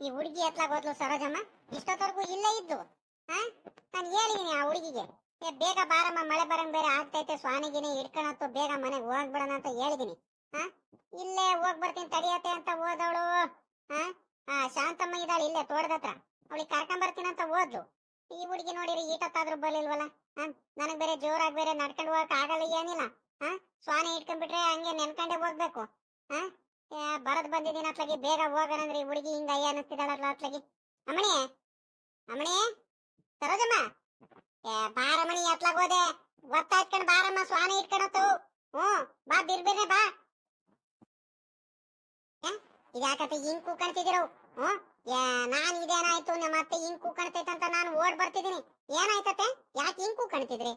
ಈ ಹುಡುಗಿ ಎತ್ಲಾಗ ಹೋದ್ಲು ಸರೋಜಮ್ಮ? ಇಷ್ಟೊತ್ತವರೆಗೂ ಇಲ್ಲೇ ಇದ್ದು. ಹಾ ನಾನು ಹೇಳಿದೀನಿ ಆ ಹುಡುಗಿಗೆ. ಏ, ಬೇಗ ಬಾರಮ್ಮ, ಮಳೆ ಬರಂಗ್ ಬೇರೆ ಆಗ್ತೈತೆ, ಸ್ವಾನಿಗಿನಿ ಹಿಡ್ಕೊಳತ್ತು ಬೇಗ ಮನೆಗೆ ಹೋಗ್ಬಿಡೋಣ ಅಂತ ಹೇಳಿದೀನಿ. ಹಾ ಇಲ್ಲೇ ಹೋಗ್ ಬರ್ತೀನಿ, ತಡಿಯತ್ತೆ ಅಂತ ಹೋದವಳು. ಹಾ ಆ, ಶಾಂತಮ್ಮ ಇದ್ದಾಳೆ ಇಲ್ಲೇ ತೋಟದತ್ರ ಅವಳಿಗೆ ಕರ್ಕೊಂಡ್ ಬರ್ತೀನಿ ಅಂತ ಹೋದ್ಲು. ಈ ಹುಡುಗಿ ನೋಡಿರಿ ಈಟತ್ತಾದ್ರೂ ಬರ್ಲಿಲ್ವಲ್ಲ? ಹಾ ನನಗ್ ಬೇರೆ ಜೋರಾಗಿ ಬೇರೆ ನಡ್ಕೊಂಡು ಹೋಗಕ್ ಆಗಲ್ಲ ಏನಿಲ್ಲ. ಹಾ ಸ್ವಾನಿ ಇಟ್ಕೊಂಡ್ಬಿಟ್ರೆ ಹಂಗೆ ನೆನ್ಕೊಂಡೇ ಹೋಗ್ಬೇಕು. ಹಾ ಬರದ್ ಬಂದಿದ್ದೀನಿ ಅತ್ಲಾಗಿ? ಬೇಗ ಹೋಗೋಣ ಅಂದ್ರೆ ಈ ಹುಡುಗಿ ಹಿಂಗ ಅಯ್ಯ ಅನ್ನಿಸ್ತಿದ್ದಾಳ ಅತ್ಲಾಗಿ. ಅಮ್ಮಣಿ ಅಮ್ಮಣಿ ಸರೋಜಮ್ಮ. ಏ ಬಾರಮ್ಮಣಿ ಅತ್ಲಾಗ ಹೋದೆ. ಒತ್ತ ಇಟ್ಕೊಂಡ್ ಬಾರಮ್ಮ ಸ್ವಾನಿ ಇಟ್ಕೊಳತ್ತು ಹ್ಮ್ ಬಾ ಬಿರ್ಬಿರ್ನೆ ಬಾ. ಏ, ಇದ್ಯಾಕತ್ತೆ ಹಿಂಗ್ ಕೂಕಣ್ತಿದ್ದೀರೋ ಹ್ಮ್ ನಾನ್ ಇದೇನಾಯ್ತು? ನಮ್ಮ ಅತ್ತೆ ಹಿಂಗ್ ಕೂಕಣ್ತೈತಂತ ನಾನು ಓಡ್ ಬರ್ತಿದ್ದೀನಿ. ಏನಾಯ್ತತೆ ಯಾಕೆ ಹಿಂಗ್ ಕೂಕಣ್ತಿದ್ರಿ?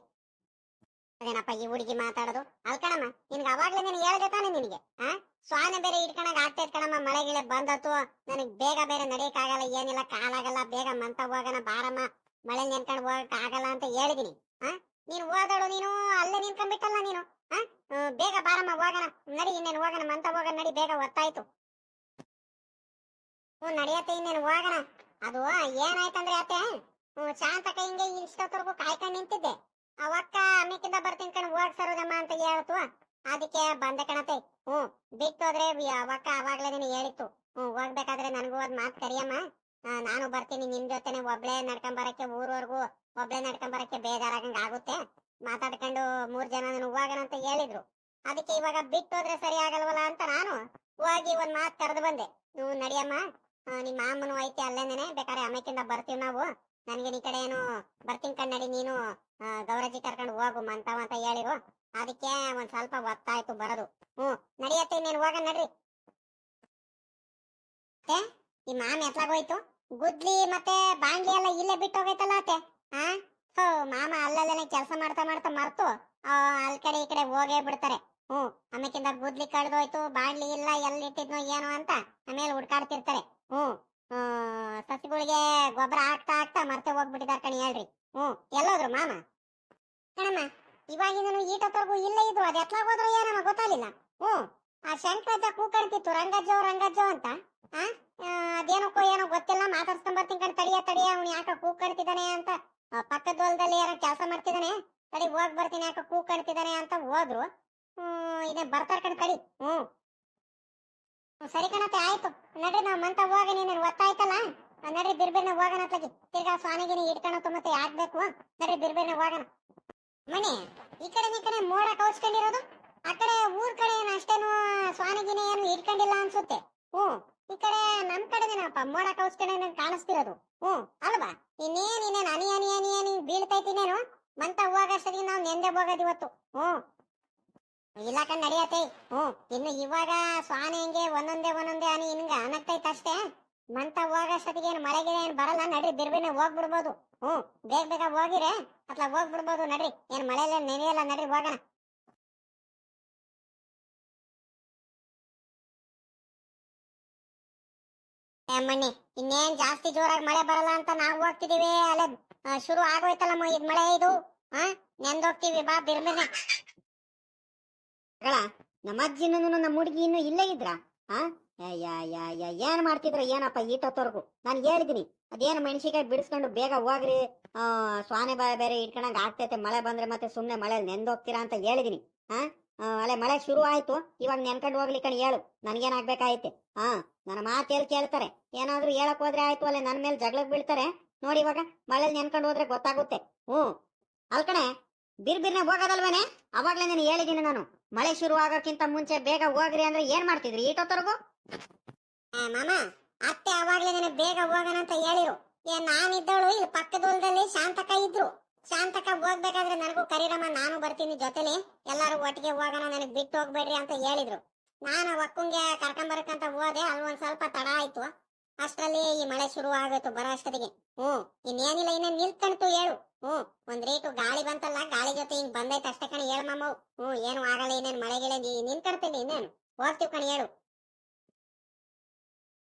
ಅದೇನಪ್ಪ ಈ ಹುಡುಗಿ ಮಾತಾಡೋದು? ಅಲ್ಕಣಮ್ಮ ನಿನ್ಗೆ ಅವಾಗ್ಲೇ ನೀನು ಹೇಳ್ದೆ ತಾನೆ ನಿನಗೆ, ಆ? ಸ್ವಾನೆ ಬೇರೆ ಇಟ್ಕೊಳಕ್ ಆಗ್ತೈತ್ ಕಣಮ್ಮ, ಮಳೆ ಗಿಳೆ ಬಂದತ್ತು. ನನಗ್ ಬೇಗ ಬೇರೆ ನಡೆಯಕ್ಕಾಗಲ್ಲ, ಏನಿಲ್ಲ, ಕಾಲಾಗಲ್ಲ, ಬೇಗ ಮಂತ ಹೋಗೋಣ, ಬಾರಮ್ಮ. ಮಳೆ ನೆನ್ಕೊಂಡು ಹೋಗಕ್ ಆಗಲ್ಲ ಅಂತ ಹೇಳಿದಿನಿ, ಆ? ನೀನು ಓದಾಡು ನೀನು, ಅಲ್ಲೇ ನಿನ್ಕೊಂಡ್ಬಿಟ್ಟಲ್ಲ ನೀನು, ಆ? ಬೇಗ ಬಾರಮ್ಮ, ಹೋಗೋಣ. ನಡಿ, ಇನ್ನೇನು ಹೋಗೋಣ, ಮಂತ ಹೋಗೋಣ, ನಡಿ, ಬೇಗ ಒತ್ತಾಯ್ತು ಹ್ಞೂ, ನಡೆಯತ್ತೆ, ಇನ್ನೇನು ಹೋಗೋಣ. ಅದು ಏನಾಯ್ತಂದ್ರೆ ಅತ್ತೆ ಶಾಂತಕ ಹಿಂಗೆ ಇಷ್ಟೊತ್ತವರೆಗೂ ಕಾಯ್ಕೊಂಡು ನಿಂತಿದ್ದೆ. ಅವಕ್ಕ ಅಮ್ಮಿಕಿಂದ ಬರ್ತೀನಿ ಕಣ ಓಡ್ ಸರೋದಮ್ಮ ಅಂತ ಹೇಳ್ತು ಅದಕ್ಕೆ ಬಂದೆ ಕಣತೆ. ಹ್ಞೂ, ಬಿಟ್ಟೋದ್ರೆ ಅವಕ್ಕ ಅವಾಗ್ಲೇ ನೀನು ಹೇಳಿತ್ತು. ಹ್ಞೂ, ಹೋಗ್ಬೇಕಾದ್ರೆ ನನಗೂ ಒಂದ್ ಮಾತು ಕರಿಯಮ್ಮ. ನಾನು ಬರ್ತೀನಿ ನಿಮ್ ಜೊತೆನೆ, ಒಬ್ಳೆ ನಡ್ಕೊಂಡ್ ಬರಕ್ಕೆ ಊರವರೆಗೂ, ಒಬ್ಳೆ ನಡ್ಕೊಂಡ್ ಬರಕ್ಕೆ ಬೇಜಾರಾಗಂಗ್ ಆಗುತ್ತೆ. ಮಾತಾಡ್ಕೊಂಡು ಮೂರ್ ಜನ ಹೋಗೋಣ ಅಂತ ಹೇಳಿದ್ರು. ಅದಕ್ಕೆ ಇವಾಗ ಬಿಟ್ಟೋದ್ರೆ ಸರಿ ಆಗಲ್ವಲ್ಲ ಅಂತ ನಾನು ಹೋಗಿ ಒಂದ್ ಮಾತು ಕರೆದು ಬಂದೆ. ನೀವು ನಡಿಯಮ್ಮ. ನಿಮ್ಮ ಮಾಮನು ಐತಿ ಅಲ್ಲೇನೇನೆ, ಬೇಕಾದ್ರೆ ಅಮ್ಮಕ್ಕಿಂದ ಬರ್ತೀವಿ ನಾವು. ನನಗೆ ಈ ಕಡೆ ಏನು ಬರ್ತೀನಿ ಕಣ್ಣಡಿ ನೀನು ಗೌರಜಿ ಕರ್ಕೊಂಡು ಹೋಗು ಮಂತಾವ ಅಂತ ಹೇಳಿರು. ಅದಕ್ಕೆ ಒಂದ್ ಸ್ವಲ್ಪ ಒತ್ತಾಯ್ತು ಬರೋದು. ಹ್ಮ್ ನಡಿಯತ್ತೆ ನೀನು ಹೋಗ ನಡ್ರಿ. ಮತ್ತೆ ಈ ಮಾಮ ಎತ್ಲಾಗೋಯ್ತು ಗುದ್ಲಿ ಮತ್ತೆ ಬಾಂಡ್ಲಿ ಎಲ್ಲ ಇಲ್ಲೇ ಬಿಟ್ಟು ಹೋಗೈತಲ್ಲ ಅತ್ತೆ. ಹಾ ಹೋ ಮಾಮ ಅಲ್ಲಲ್ಲ ಕೆಲಸ ಮಾಡ್ತಾ ಮಾಡ್ತಾ ಮರ್ತು. ಆ, ಅಲ್ ಕಡೆ ಈ ಕಡೆ ಹೋಗೇ ಬಿಡ್ತಾರೆ. ಹ್ಮ್ ಆಮೇಕಿಂದ ಗುದ್ಲಿ ಕಳೆದೋಯ್ತು ಬಾಂಡ್ಲಿ ಇಲ್ಲ ಎಲ್ಲಿ ಇಟ್ಟಿದ್ನೋ ಏನೋ ಅಂತ. ಆಮೇಲೆ ಹುಡ್ಕಾಡ್ತಿರ್ತಾರೆ. ಹ್ಮ್ ಸಸಿಗಳಿಗೆ ಗೊಬ್ಬರ ಹಾಕ್ತಾ ಹಾಕ್ತಾ ಮರ್ತೆ ಹೋಗ್ಬಿಟ್ಟಿದಾರ ಕಣಿ ಹೇಳ್ರಿ. ಹ್ಞೂ ಎಲ್ಲೋದ್ರು ಮಾಮ? ಕಣಮ್ಮ, ಇವಾಗಿಂದನು ಈಟತ್ತವರೆಗೂ ಇಲ್ಲೇ ಇದ್ರು, ಅದು ಎತ್ಲಾಗ ಹೋದ್ರು ಏನಮ್ಮ ಗೊತ್ತಾಗಿಲ್ಲ ಹ್ಞೂ ಆ ಶಂಕರಜ್ಜ ಕೂಕಣ್ತಿತ್ತು, ರಂಗಜ್ಜೋ ರಂಗಜ್ಜೋ ಅಂತ. ಆ ಅದೇನಕ್ಕೋ ಏನೋ ಗೊತ್ತಿಲ್ಲ, ಮಾತಾಡ್ಸ್ಕೊಂಡ್ ಬರ್ತೀನಿ ಕಣ್, ತಡಿಯ ತಡಿಯ, ಅವ್ನು ಯಾಕ ಕೂಕಣ್ತಿದ್ದಾನೆ ಅಂತ. ಪಕ್ಕದ ಹೊಲದಲ್ಲಿ ಏನೋ ಕೆಲಸ ಮಾಡ್ತಿದ್ದಾನೆ, ತಡಿ ಹೋಗ್ ಬರ್ತೀನಿ, ಯಾಕ ಕೂಕಣ್ತಿದ್ದಾನೆ ಅಂತ ಹೋದ್ರು. ಹ್ಮ್ ಇದೇ ಬರ್ತಾರ ಕಣ್, ತಡಿ. ಹ್ಞೂ ಸರಿ ಕಣತೆ ಆಯ್ತು. ನಡ್ರಿ ನಾವ್ ಮಂತ ಹೋಗ ನೀನು ಒತ್ತಾಯ್ತಲ್ಲ ನಡ್ರಿ ಬಿರ್ಬಿರ್ನ ಹೋಗೋಣ ಅತ್ಲಾಗಿ ತಿರ್ಗಾ ಸ್ವಾಮಿಗಿನ ಇಟ್ಕೊಳತ್ತು ಮತ್ತೆ ಆಗ್ಬೇಕು ಬೇಕು? ನಡ್ರಿ ಬಿರ್ಬಿರ್ನ ಹೋಗೋಣ. ಮನೆ, ಈ ಕಡೆ ಈ ಕಡೆ ಮೋಡ ಕೌಚ್ಕೊಂಡಿರೋದು ಆ ಕಡೆ ಊರ್ ಕಡೆ ಏನು ಅಷ್ಟೇನು ಸ್ವಾಮಿಗಿನ ಏನು ಇಟ್ಕೊಂಡಿಲ್ಲ ಅನ್ಸುತ್ತೆ. ಹ್ಮ್ ಈ ಕಡೆ ನಮ್ ಕಡೆದೇನಪ್ಪ ಮೋಡ ಕೌಚ್ಕೊಂಡ ಕಾಣಿಸ್ತಿರೋದು. ಹ್ಮ್ ಅಲ್ವಾ? ಇನ್ನೇನ್ ಇನ್ನೇನ್ ಅನಿ ಅನಿ ಅನಿ ಅನಿ ಬೀಳ್ತೈತಿನೇನು ಮಂತ ಹೋಗಷ್ಟೊತ್ತಿಗೆ ನಾವು ನೆಂದೆ ಹೋಗೋದು ಇವತ್ತು. ಹ್ಮ್ ಇಲ್ಲ ಕಣ್, ನಡಿಯತ್ತೆ. ಹ್ಮ್ ಇನ್ನು ಇವಾಗ ಸ್ವಾನಿ ಹಿಂಗೆ ಒಂದೊಂದೇ ಒಂದೊಂದೇ ಅನಿ ಹಿಂಗ ಅನಗ್ತೈತೆ ಅಷ್ಟೇ. ಮಂತ ಹೋಗೋಷ್ಟೊತ್ತಿಗೆ ಏನು ಮಳೆಗಿದೆ ಏನು ಬರಲ್ಲ, ನಡ್ರಿ ಬಿರ್ಬಿನ ಹೋಗ್ಬಿಡ್ಬೋದು. ಹ್ಮ್ ಬೇಗ ಬೇಗ ಹೋಗಿರೆ, ಅಥವಾ ಹೋಗ್ಬಿಡ್ಬೋದು, ನಡ್ರಿ. ಏನ್ ಮಳೆಲ್ಲ ನೆನೆಯಲ್ಲ, ನಡ್ರಿ, ಹೋಗೋಣ. ಮಣ್ಣಿ ಇನ್ನೇನ್ ಜಾಸ್ತಿ ಜೋರಾಗಿ ಮಳೆ ಬರಲ್ಲ ಅಂತ ನಾವು ಹೋಗ್ತಿದೀವಿ, ಅಲ್ಲೇ ಶುರು ಆಗೋಯ್ತಲ್ಲಮ್ಮ ಇದ್ ಮಳೆ ಇದು. ಹಾ ನೆಂದೋಗ್ತೀವಿ, ಬಾ ಬಿರ್ಬಿರ್ನೆ ಮಗಳ ನಮ್ಮ ಅಜ್ಜಿನೂ ನಮ್ಮ ಹುಡುಗಿ ಇನ್ನೂ ಇಲ್ಲೇ ಇದ್ರ? ಆ? ಏನ್ ಮಾಡ್ತಿದ್ರ? ಏನಪ್ಪ ಈಟೊತ್ತವರೆಗೂ ನಾನು ಹೇಳಿದೀನಿ ಅದೇನು ಮೆಣಸಿಕಾಯಿ ಬಿಡಿಸ್ಕೊಂಡು ಬೇಗ ಹೋಗ್ರಿ. ಆ, ಸ್ವಾನೆ ಬಾಯ ಬೇರೆ ಇಟ್ಕೊಂಡಂಗ ಆಗ್ತೈತೆ. ಮಳೆ ಬಂದ್ರೆ ಮತ್ತೆ ಸುಮ್ನೆ ಮಳೆ ನೆಂದೋಗ್ತೀರಾ ಅಂತ ಹೇಳಿದೀನಿ. ಆ? ಅಲ್ಲೇ ಅಲೆ ಮಳೆ ಶುರು ಆಯ್ತು. ಇವಾಗ ನೆನ್ಕೊಂಡು ಹೋಗ್ಲಿ ಕಣ್, ಹೇಳು. ನನ್ಗೇನಾಗ್ಬೇಕಾಯ್ತೆ ಹಾ ನನ್ನ ಮಾತು ಎಲ್ಲಿ ಕೇಳ್ತಾರೆ. ಏನಾದ್ರೂ ಹೇಳಕ್ ಹೋದ್ರೆ ಆಯ್ತು ಅಲ್ಲೇ ನನ್ ಮೇಲೆ ಜಗಳಕ್ ಬೀಳ್ತಾರೆ. ನೋಡಿ ಇವಾಗ ಮಳೆ ನೆನ್ಕೊಂಡು ಹೋದ್ರೆ ಗೊತ್ತಾಗುತ್ತೆ. ಹ್ಮ್ ಅಲ್ಕಣೆ ಬಿರ್ ಬಿರ್ನೆ ಹೋಗೋದಲ್ವೇನೆ? ಅವಾಗ್ಲೇ ನಾನು ಹೇಳಿದ್ದೀನಿ ನಾನು. ಮಳೆ ಶುರು ಆಗೋಕ್ಕಿಂತ ಮುಂಚೆ ಬೇಗ ಹೋಗ್ರಿ ಅಂದ್ರೆ ಏನ್ ಮಾಡ್ತಿದ್ರಿ? ಈಟೊತ್ತವರೆಗೂ ಏ ಮಾಮ, ಅತ್ತೆ ಅವಾಗ್ಲೇ ನನಗೆ ಬೇಗ ಹೋಗೋಣ ಅಂತ ಹೇಳಿರು. ಏ, ನಾನಿದ್ದವಳು, ಇಲ್ಲಿ ಪಕ್ಕದ ಹೊಲದಲ್ಲಿ ಶಾಂತಕ ಇದ್ರು. ಶಾಂತಕ ಹೋಗ್ಬೇಕಾದ್ರೆ ನನಗೂ ಕರೀರಮ್ಮ, ನಾನು ಬರ್ತೀನಿ ಜೊತೆಲಿ. ಎಲ್ಲಾರು ಒಟ್ಟಿಗೆ ಹೋಗೋಣ, ನನಗೆ ಬಿಟ್ಟು ಹೋಗ್ಬೇಡ್ರಿ ಅಂತ ಹೇಳಿದ್ರು. ನಾನು ಒಕ್ಕಂಗೆ ಕರ್ಕೊಂಬರಕ್ಕಂತ ಹೋದೆ ಅಲ್ಲಿ ಒಂದ್ ಸ್ವಲ್ಪ ತಡ ಆಯ್ತು. ಅಷ್ಟರಲ್ಲಿ ಈ ಮಳೆ ಶುರು ಆಗತ್ತು ಬರೋ ಅಷ್ಟೊತ್ತಿಗೆ. ಹ್ಮ್ ಇನ್ನೇನಿಲ್ಲ ಇನ್ನ ನಿಲ್ಕಣ್ತು ಹೇಳು. ಹ್ಮ್ ಒಂದ್ ರೇಟು ಗಾಳಿ ಬಂತಲ್ಲ, ಗಾಳಿ ಜೊತೆ ಹಿಂಗ್ ಬಂದೈತೆ ಅಷ್ಟೇ ಕಣಿ, ಹೇಳು ಮಾಮ ಹ್ಮ್ ಏನು ಆಗಲ್ಲ, ಇನ್ನೇನ್ ಮಳೆಗಿಳೆ ನಿನ್ಕಣ್ತೀನಿ ಇನ್ನೇನು. ಹೋಗ್ತೀವಿ ಕಣಿ, ಹೇಳು.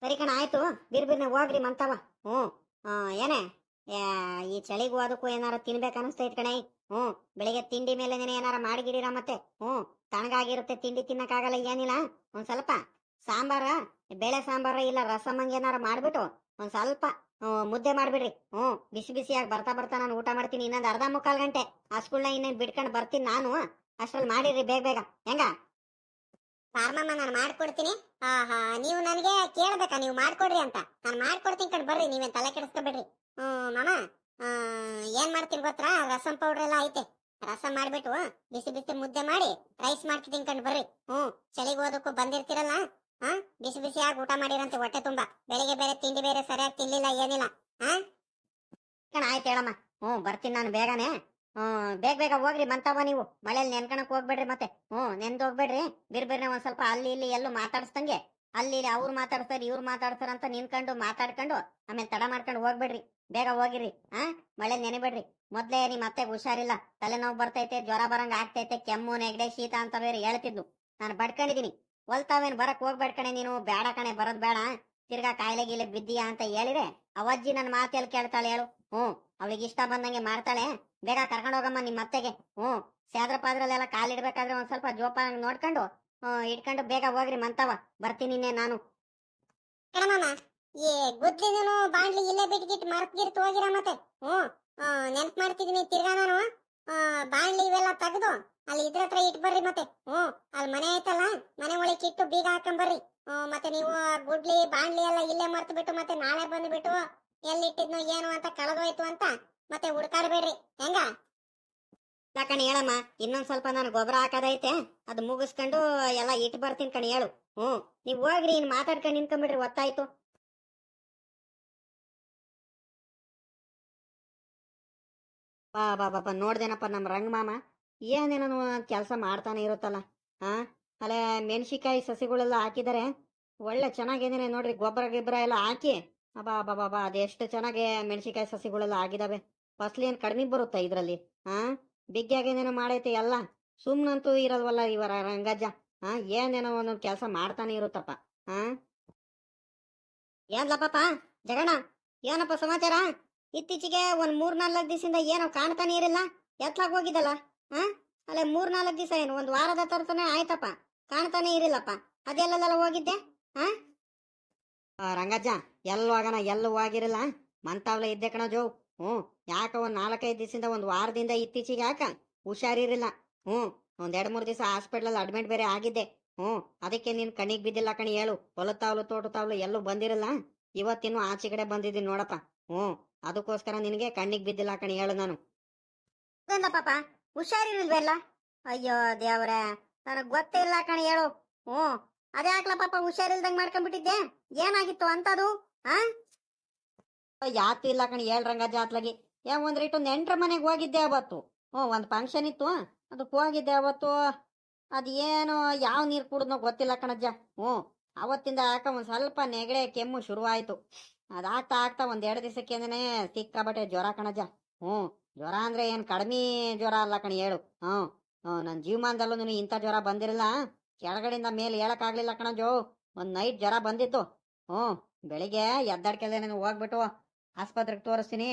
ಸರಿ ಕಣ, ಆಯ್ತು. ಬಿರ್ಬಿರ್ನೆ ಹೋಗ್ರಿ, ಮಂತವ. ಹ್ಮ್ ಏನೇ? ಈ ಚಳಿಗೂ ಅದಕ್ಕೂ ಏನಾರ ತಿನ್ಬೇಕು ಅನಿಸ್ತೈತ್ ಕಣೆ. ಹ್ಮ್ ಬೆಳಿಗ್ಗೆ ತಿಂಡಿ ಮೇಲೆ ಏನಾರ ಮಾಡಿಗಿಡಿರ ಮತ್ತೆ? ಹ್ಮ್ ತಣ್ಣಗಾಗಿರುತ್ತೆ, ತಿಂಡಿ ತಿನ್ನಕ್ಕಾಗಲ್ಲ, ಏನಿಲ್ಲ? ಒಂದ್ ಸ್ವಲ್ಪ ಸಾಂಬಾರ ಬೇಳೆ ಸಾಂಬಾರ ಇಲ್ಲ ರಸಮ್ ಏನಾರ ಮಾಡ್ಬಿಟ್ಟು ಒಂದ್ ಸ್ವಲ್ಪ ಮುದ್ದೆ ಮಾಡ್ಬಿಡ್ರಿ. ಹ್ಞೂ ಬಿಸಿ ಬಿಸಿಯಾಗಿ ಬರ್ತಾ ಬರ್ತಾ ನಾನು ಊಟ ಮಾಡ್ತೀನಿ ಇನ್ನೊಂದು ಅರ್ಧ ಮುಕ್ಕಾಲ್ ಗಂಟೆ. ಆ ಸ್ಕೂಲ್ನ ಇನ್ನೇನು ಬಿಡ್ಕೊಂಡು ಬರ್ತೀನಿ ನಾನು. ಅಷ್ಟ್ರಲ್ಲಿ ಮಾಡಿರಿ ಬೇಗ ಬೇಗ. ಹೆಂಗ? ಪಾರ್ಮಮ್ಮ ನಾನು ಮಾಡ್ಕೊಡ್ತೀನಿ. ಆಹಾ, ನೀವು ನನಗೆ ಕೇಳ್ಬೇಕಾ? ನೀವು ಮಾಡ್ಕೊಡ್ರಿ ಅಂತ. ನಾನು ಮಾಡ್ಕೊಡ್ತೀನಿ ಕಣ್ ಬರ್ರಿ, ನೀವೇನು ತಲೆ ಕೆಡಿಸ್ಕೊಬೇಡ್ರಿ. ಹ್ಮ್, ಮಾಮ ಏನ್ ಮಾಡ್ತೀನಿ ಗೊತ್ತಾ? ರಸಂ ಪೌಡರ್ ಎಲ್ಲ ಐತೆ. ರಸಂ ಮಾಡ್ಬಿಟ್ಟು ಬಿಸಿ ಬಿಸಿ ಮುದ್ದೆ ಮಾಡಿ ರೈಸ್ ಮಾಡ್ತಿದ್ದೀನಿ ಕಣ್ ಬರ್ರಿ. ಹ್ಮ್, ಚಳಿಗೆ ಓದಕ್ಕೂ ಬಂದಿರ್ತೀರಲ್ಲ? ಹಾ? ಬಿಸಿ ಬಿಸಿಯಾಗಿ ಊಟ ಮಾಡಿರಂತೆ ಹೊಟ್ಟೆ ತುಂಬಾ. ಬೆಳಿಗ್ಗೆ ಬೇರೆ, ತಿಂಡಿ ಬೇರೆ ಸರಿಯಾಗಿ ತಿನ್ಲಿಲ್ಲ, ಏನಿಲ್ಲ. ಕಣ, ಆಯ್ತು ಹೇಳಮ್ಮ. ಹ್ಞೂ, ಬರ್ತೀನಿ ನಾನು ಬೇಗನೆ. ಹ್ಞೂ, ಬೇಗ ಬೇಗ ಹೋಗ್ರಿ ಮಂತವ ನೀವು. ಮಳೆಯಲ್ಲಿ ನೆನ್ಕಣಕ್ ಹೋಗ್ಬೇಡ್ರಿ ಮತ್ತೆ. ಹ್ಞೂ, ನೆನ್ದು ಹೋಗ್ಬೇಡ್ರಿ. ಬಿರ್ ಬಿರ್ನೆ ಒಂದ್ ಸ್ವಲ್ಪ ಅಲ್ಲಿ, ಇಲ್ಲಿ ಎಲ್ಲೂ ಮಾತಾಡ್ಸ್ದಂಗೆ. ಅಲ್ಲಿ, ಇಲ್ಲಿ ಅವ್ರು ಮಾತಾಡ್ತಾರೆ ಇವ್ರು ಮಾತಾಡ್ತಾರ ಅಂತ ನಿನ್ಕೊಂಡು ಮಾತಾಡ್ಕೊಂಡು, ಆಮೇಲೆ ತಡ ಮಾಡ್ಕೊಂಡು ಹೋಗ್ಬೇಡ್ರಿ. ಬೇಗ ಹೋಗಿರಿ. ಹಾ? ಮಳೆ ನೆನೆಬೇಡ್ರಿ. ಮೊದ್ಲೇ ನಿಮ್ಮ ಮತ್ತೆ ಹುಷಾರಿಲ್ಲ. ತಲೆನೋವು ಬರ್ತೈತೆ, ಜ್ವರ ಬರಂಗ ಆಗ್ತೈತೆ, ಕೆಮ್ಮು, ನೆಗಡೆ, ಶೀತ ಅಂತ ಬೇರೆ ಹೇಳ್ತಿದ್ನು ನಾನು ಬಡ್ಕೊಂಡಿದೀನಿ. ಹೊಲ್ತಾವೇನ್ ಬರಕ್ ಹೋಗ್ಬೇಡ ಕಣೆ ನೀನು. ಬೇಡ ಕಣೆ, ಬರೋದ್ ಬೇಡ ತಿರ್ಗಾ ಕಾಯಿಲೆ ಗೀಲೆ ಬಿದ್ದೀಯಾ ಅಂತ ಹೇಳಿದೆ ಅವಜ್ಜಿ ನನ್ನ ಮಾತೆಲ್ಲಿ ಕೇಳ್ತಾಳೆ ಹೇಳು. ಹ್ಞೂ, ಅವಳಿಗೆ ಇಷ್ಟ ಬಂದಂಗೆ ಮಾಡ್ತಾಳೆ. ಬೇಗ ಕರ್ಕೊಂಡು ಹೋಗಮ್ಮ ನಿಮ್ಮ ಅತ್ತೆಗೆ. ಹ್ಞೂ ಸ್ಯಾದ್ರ ಪಾದ್ರಲ್ಲೆಲ್ಲ ಕಾಲಿಡ್ಬೇಕಾದ್ರೆ ಒಂದ್ ಸ್ವಲ್ಪ ಜೋಪಾನ ನೋಡ್ಕೊಂಡು ಇಟ್ಕೊಂಡು ಬೇಗ ಹೋಗ್ರಿ ಮಂತವ ಬರ್ತೀನಿ ನಾನು. ಏ ಈ ಗುದ್ಲಿದನು ಬಾಂಡ್ಲಿ ಇಲ್ಲೇ ಬಿಟ್ಗಿಟ್ಟು ಮರ್ತ್ಗಿರ್ತು ಹೋಗಿರ ಮತ್ತೆ? ಹ್ಞೂ, ನೆನ್ಪ್ ಮಾಡ್ತಿದೀನಿ ತಿರ್ಗಾ ನಾನು. ಆ, ಬಾಂಡ್ಲಿ ಇವೆಲ್ಲ ತೆಗೆದು ಅಲ್ಲಿ ಇದ್ರ ಹತ್ರ ಇಟ್ ಬರ್ರಿ ಮತ್ತೆ. ಹ್ಮ್ ಅಲ್ಲಿ ಮನೆ ಐತಲ್ಲ ಮನೆ ಒಳಗೆ ಇಟ್ಟು ಬೀಗ ಹಾಕೊಂಬರ್ರಿ. ಮತ್ತೆ ನೀವು ಗುಡ್ಲಿ ಬಾಣ್ಲಿ ಎಲ್ಲ ಇಲ್ಲೇ ಮರ್ತು ಬಿಟ್ಟು ಮತ್ತೆ ನಾಳೆ ಬಂದ್ಬಿಟ್ಟು ಎಲ್ಲಿಟ್ಟಿದ್ನೋ ಏನು ಅಂತ ಕಳೆದೋಯ್ತು ಅಂತ ಮತ್ತೆ ಹುಡ್ಕಾಡ್ಬೇಡ್ರಿ. ಹೆಂಗ? ಯಾಕಣಿ ಹೇಳಮ್ಮ ಇನ್ನೊಂದ್ ಸ್ವಲ್ಪ ನಾನು ಗೊಬ್ಬರ ಹಾಕೋದೈತೆ ಅದು ಮುಗಿಸ್ಕೊಂಡು ಎಲ್ಲ ಇಟ್ಟು ಬರ್ತೀನಿ ಕಣಿ ಹೇಳು. ಹ್ಮ್ ನೀವು ಹೋಗ್ರಿ ಇನ್ ಮಾತಾಡ್ಕೊಂಡು ನಿಂತ್ಕೊಂಡ್ಬಿಡ್ರಿ ಒತ್ತಾಯ್ತು. ಬಾ ಬಾ ಬಾಪ ನೋಡ್ದೇನಪ್ಪ ನಮ್ಮ ರಂಗ ಮಾಮ. ಏನೇನೋ ಕೆಲಸ ಮಾಡ್ತಾನೆ ಇರುತ್ತಲ್ಲ ಹಾ ಅಲ್ಲೇ ಮೆಣಸಿಕಾಯಿ ಸಸಿಗಳೆಲ್ಲ ಹಾಕಿದ್ದಾರೆ ಒಳ್ಳೆ ಚೆನ್ನಾಗಿದ್ದೇನೆ ನೋಡ್ರಿ, ಗೊಬ್ಬರ ಗಿಬ್ಬರ ಎಲ್ಲ ಹಾಕಿ. ಅಬ್ಬಾ ಬಾ ಬಾ ಬಾ ಅದೆಷ್ಟು ಚೆನ್ನಾಗಿ ಮೆಣಸಿಕಾಯಿ ಸಸಿಗಳೆಲ್ಲ ಆಗಿದಾವೆ. ಫಸ್ಲು ಏನು ಕಡಿಮೆ ಬರುತ್ತಾ ಇದರಲ್ಲಿ ಹಾ ಬಿಗ್ಗಾಗೇನೇನೋ ಮಾಡೈತೆ ಎಲ್ಲ. ಸುಮ್ಮನಂತೂ ಇರಲ್ವಲ್ಲ ಇವರ ರಂಗಜ್ಜ ಹಾ ಏನೇನೋ ಒಂದೊಂದು ಕೆಲಸ ಮಾಡ್ತಾನೆ ಇರುತ್ತಪ್ಪ ಹಾ ಏನ್ಲಪ್ಪ ಜಗಣ ಏನಪ್ಪ ಸಮಾಚಾರ? ಇತ್ತೀಚೆಗೆ ಒಂದ್ ಮೂರ್ ನಾಲ್ಕು ದಿವಸದಿಂದ ಏನೋ ಕಾಣ್ತಾನೆ ಇರಲ್ಲ ಎತ್ಲಾಕ್ ಹೋಗಿದ್ದಲ್ಲ ಹ ಅಲ್ಲೇ ಮೂರ್ ನಾಲ್ಕು ದಿವಸ ಏನು, ಒಂದ್ ವಾರದ ತರತಾನೆ ಆಯ್ತಪ್ಪ. ಕಾಣ್ತಾನೆ ಇರಿಲ್ಲಪ್ಪ ಅದೆಲ್ಲ ಹೋಗಿದ್ದೆ ಹಾ ರಂಗಜ್ಜ ಎಲ್ಲಿ ಎಲ್ಲೂ ಹೋಗಿರಲ್ಲ ಮಂತಾವ್ಲೆ ಇದ್ದೆ ಕಣ ಜೋ. ಹ್ಞೂ, ಯಾಕ ಒಂದು ನಾಲ್ಕೈದು ದಿವಸದಿಂದ ಒಂದ್ ವಾರದಿಂದ ಇತ್ತೀಚೆಗೆ ಯಾಕ? ಹುಷಾರಿರಲಿಲ್ಲ. ಹ್ಞೂ, ಒಂದ್ ಮೂರ್ ದಿವಸ ಹಾಸ್ಪಿಟ್ಲಲ್ಲಿ ಅಡ್ಮಿಟ್ ಬೇರೆ ಆಗಿದ್ದೆ. ಹ್ಞೂ, ಅದಕ್ಕೆ ನಿನ್ ಕಣ್ಣಿಗೆ ಬಿದ್ದಿಲ್ಲ ಕಣಿ, ಹೇಳು. ಹೊಲತಾವ್ಲು ತೋಟತಾವ್ಲು ಎಲ್ಲೂ ಬಂದಿರಲ್ಲ? ಇವತ್ತಿನ್ನು ಆಚೆ ಕಡೆ ಬಂದಿದ್ದೀನಿ ನೋಡಪ್ಪ. ಹ್ಞೂ ಅದಕ್ಕೋಸ್ಕರ ನಿನಗೆ ಕಣ್ಣಿಗೆ ಬಿದ್ದಿಲ್ಲ ಕಣಿ ಹೇಳು ನಾನು. ಪಾಪ ಹುಷಾರಿರಲ್ವಲ್ಲ ಅಯ್ಯೋ ದೇವ್ರೆ ನನಗೆ ಗೊತ್ತೇ ಇಲ್ಲ ಕಣಿ ಹೇಳು. ಹ್ಞೂ ಅದೇ ಹಾಕ್ಲ ಪಾಪ ಹುಷಾರಿಲ್ದಂಗೆ ಮಾಡ್ಕೊಂಡ್ಬಿಟ್ಟಿದ್ದೆ. ಏನಾಗಿತ್ತು ಅಂತದು ಹಾ ಯಾತು ಇಲ್ಲ ಕಣಿ ಹೇಳ್ರಂಗ ಜಾತ್ಲಾಗಿ ಏ ಯಾ ಒಂದ್ ರೀಟ್ ಒಂದ್ ಎಂಟ್ರ ಮನೆಗೆ ಹೋಗಿದ್ದೆ ಅವತ್ತು. ಹ್ಞೂ ಒಂದು ಫಂಕ್ಷನ್ ಇತ್ತು. ಅದಕ್ಕೆ ಹೋಗಿದ್ದೆ ಅವತ್ತು. ಅದೇನು ಯಾವ ನೀರು ಕುಡಿದ್ನೋ ಗೊತ್ತಿಲ್ಲ ಕಣಜ್ಜ. ಹ್ಞೂ ಅವತ್ತಿಂದ ಯಾಕ ಒಂದ್ ಸ್ವಲ್ಪ ನೆಗಡೆ ಕೆಮ್ಮು ಶುರುವಾಯ್ತು. ಅದಾಗ್ತಾ ಆಗ್ತಾ ಒಂದೆರಡು ಎರಡು ದಿವಸಕ್ಕೇನೆ ಸಿಕ್ಕಾಬಟ್ಟೆ ಜ್ವರ ಕಣಜ ಹ್ಞೂ, ಜ್ವರ ಅಂದ್ರೆ ಏನ್ ಕಡಿಮೆ ಜ್ವರ ಅಲ್ಲ ಕಣಿ ಹೇಳು. ಹ್ಞೂ ಹ್ಞೂ ನನ್ನ ಜೀವಮಾನದಲ್ಲೂ ನೀನು ಇಂಥ ಜ್ವರ ಬಂದಿರಲ್ಲ. ಕೆಳಗಡೆಯಿಂದ ಮೇಲೆ ಹೇಳಕ್ಕಾಗ್ಲಿಲ್ಲ ಕಣಜೋ ಒಂದ್ ನೈಟ್ ಜ್ವರ ಬಂದಿತ್ತು. ಹ್ಞೂ, ಬೆಳಿಗ್ಗೆ ನಾನು ಹೋಗ್ಬಿಟ್ಟು ಆಸ್ಪತ್ರೆಗೆ ತೋರಿಸ್ತೀನಿ.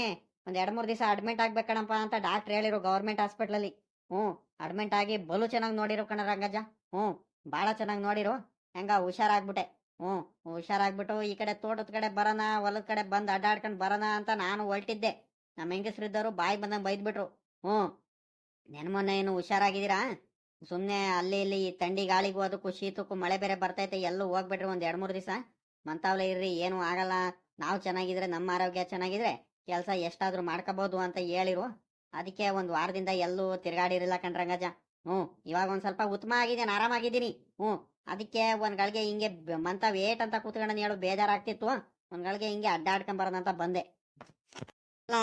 ಒಂದು ಎರಡು ಮೂರು ದಿವಸ ಅಡ್ಮಿಟ್ ಆಗ್ಬೇಕಣಪ್ಪ ಅಂತ ಡಾಕ್ಟರ್ ಹೇಳಿರು ಗೌರ್ಮೆಂಟ್ ಹಾಸ್ಪಿಟ್ಲಲ್ಲಿ. ಹ್ಞೂ, ಅಡ್ಮಿಂಟ್ ಆಗಿ ಬಲು ಚೆನ್ನಾಗಿ ನೋಡಿರು ಕಣ ರಂಗಜ್ಜ. ಹ್ಞೂ ಭಾಳ ಚೆನ್ನಾಗಿ ನೋಡಿರು. ಹೆಂಗ ಹುಷಾರಾಗ್ಬಿಟ್ಟೆ. ಹ್ಞೂ ಹುಷಾರಾಗ್ಬಿಟ್ಟು ಈ ಕಡೆ ತೋಟದ ಕಡೆ ಬರೋಣ, ಹೊಲದ ಕಡೆ ಬಂದು ಅಡ್ಡಾಡ್ಕೊಂಡು ಬರೋಣ ಅಂತ ನಾನು ಹೊರಟಿದ್ದೆ. ನಮ್ಮ ಹೆಂಗಸ್ರಿದ್ದವರು ಬಾಯಿ ಬಂದಂಗೆ ಬೈದ್ಬಿಟ್ರು. ಹ್ಞೂ ನೆನ್ ಮೊನ್ನೆ ಏನು ಹುಷಾರಾಗಿದ್ದೀರಾ? ಸುಮ್ಮನೆ ಅಲ್ಲಿ ಇಲ್ಲಿ ಈ ತಂಡಿ ಗಾಳಿಗೂ ಅದಕ್ಕೂ ಶೀತಕ್ಕೂ ಮಳೆ ಬೇರೆ ಬರ್ತೈತೆ, ಎಲ್ಲೂ ಹೋಗ್ಬಿಟ್ರಿ ಒಂದು ಎರಡು ಮೂರು ದಿವಸ. ಮಂತಾವ್ಲೆ ಇರ್ರಿ, ಏನು ಆಗಲ್ಲ. ನಾವು ಚೆನ್ನಾಗಿದ್ರೆ, ನಮ್ಮ ಆರೋಗ್ಯ ಚೆನ್ನಾಗಿದ್ರೆ ಕೆಲಸ ಎಷ್ಟಾದರೂ ಮಾಡ್ಕೋಬೋದು ಅಂತ ಹೇಳಿರು. ಅದಕ್ಕೆ ಒಂದು ವಾರದಿಂದ ಎಲ್ಲೂ ತಿರ್ಗಾಡಿರಿಲ್ಲ ಕಣ್ರಂಗಜ ಹ್ಞೂ ಇವಾಗ ಒಂದು ಸ್ವಲ್ಪ ಉತ್ತಮ ಆಗಿದ್ದೇನೆ, ಆರಾಮಾಗಿದ್ದೀನಿ. ಹ್ಞೂ ಅದಕ್ಕೆ ಒಂದ್ ಗಳಿಗೆ ಹಿಂಗೆ ಮಂತ ವೇಟ್ ಅಂತ ಕೂತ್ಕೊಂಡು ಹೇಳು ಬೇಜಾರಾಗ್ತಿತ್ತು ಒಂದ್ ಗಳಿಗೆ ಹಿಂಗೆ ಅಡ್ಡಾಡ್ಕೊಂಡ್ ಅಂತ ಬಂದೆ.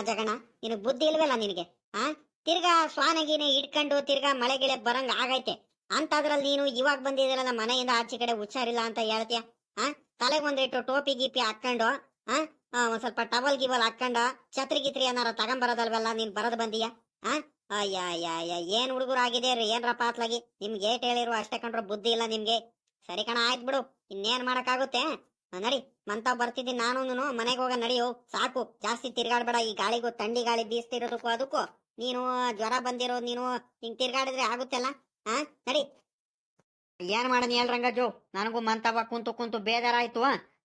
ಜಗಣ ನಿನಗ್ ಬುದ್ಧಿ ಇಲ್ವಲ್ಲ ನಿನಗೆ? ಆ? ತಿರ್ಗಾ ಸ್ವಾನಗಿನ ಇಟ್ಕೊಂಡು ತಿರ್ಗಾ ಮಳೆ ಗಿಳೆ ಬರಂಗ ಆಗೈತೆ. ಅಂತದ್ರಲ್ಲಿ ನೀನು ಇವಾಗ ಬಂದಿದ್ದೀರಲ್ಲ ಮನೆಯಿಂದ ಆಚೆ ಕಡೆ ಹುಷಾರಿಲ್ಲ ಅಂತ ಹೇಳ್ತೀಯ? ಆ? ತಲೆಗೆ ಒಂದಿಟ್ಟು ಟೋಪಿ ಗೀಪಿ ಹಾಕೊಂಡು ಆ, ಒಂದ್ ಸ್ವಲ್ಪ ಟವಲ್ ಗಿವಲ್ ಹಾಕೊಂಡು ಛತ್ರಿ ಗಿತ್ರಿ ಏನಾರ ತಗೊಂಬರೋದಲ್ವಲ್ಲ ನೀನ್ ಬರೋದ್ ಬಂದೀಯ? ಆ? ಅಯ್ಯ ಏನ್ ಹುಡುಗರು ಆಗಿದೆ ರೀ ಏನ್ರಪ್ಪ ಅತ್ಲಾಗಿ ನಿಮ್ಗೆ ಏಟ್ ಹೇಳಿರು ಅಷ್ಟೇ ಕಂಡ್ರೆ ಬುದ್ಧಿ ಇಲ್ಲ ನಿಮ್ಗೆ. ಸರಿ ಕಣ, ಆಯ್ತು ಬಿಡು. ಇನ್ನೇನ್ ಮಾಡಕ್ಕಾಗುತ್ತೆ? ನಡಿ. ಮಂತಾವ್ ಬರ್ತಿದ್ದೀನಿ ನಾನು ಮನೆಗೆ ಹೋಗ, ನಡಿಯೋ. ಸಾಕು. ಜಾಸ್ತಿ ತಿರ್ಗಾಡ್ಬೇಡ. ಈ ಗಾಳಿಗೂ ತಂಡಿ ಗಾಳಿ ಬೀಸ್ತಿರೋದಕ್ಕೂ ಅದಕ್ಕೂ. ನೀನು ಜ್ವರ ಬಂದಿರೋ ನೀನು ಹಿಂಗ್ ತಿರ್ಗಾಡಿದ್ರೆ ಆಗುತ್ತಲ್ಲ? ಹಾ ನಡಿ. ಏನ್ ಮಾಡನ್ ಹೇಳ್ರಂಗಜ್ಜು ನನಗೂ ಮಂತವ ಕುಂತು ಕುಂತು ಬೇಜಾರಾಯ್ತು.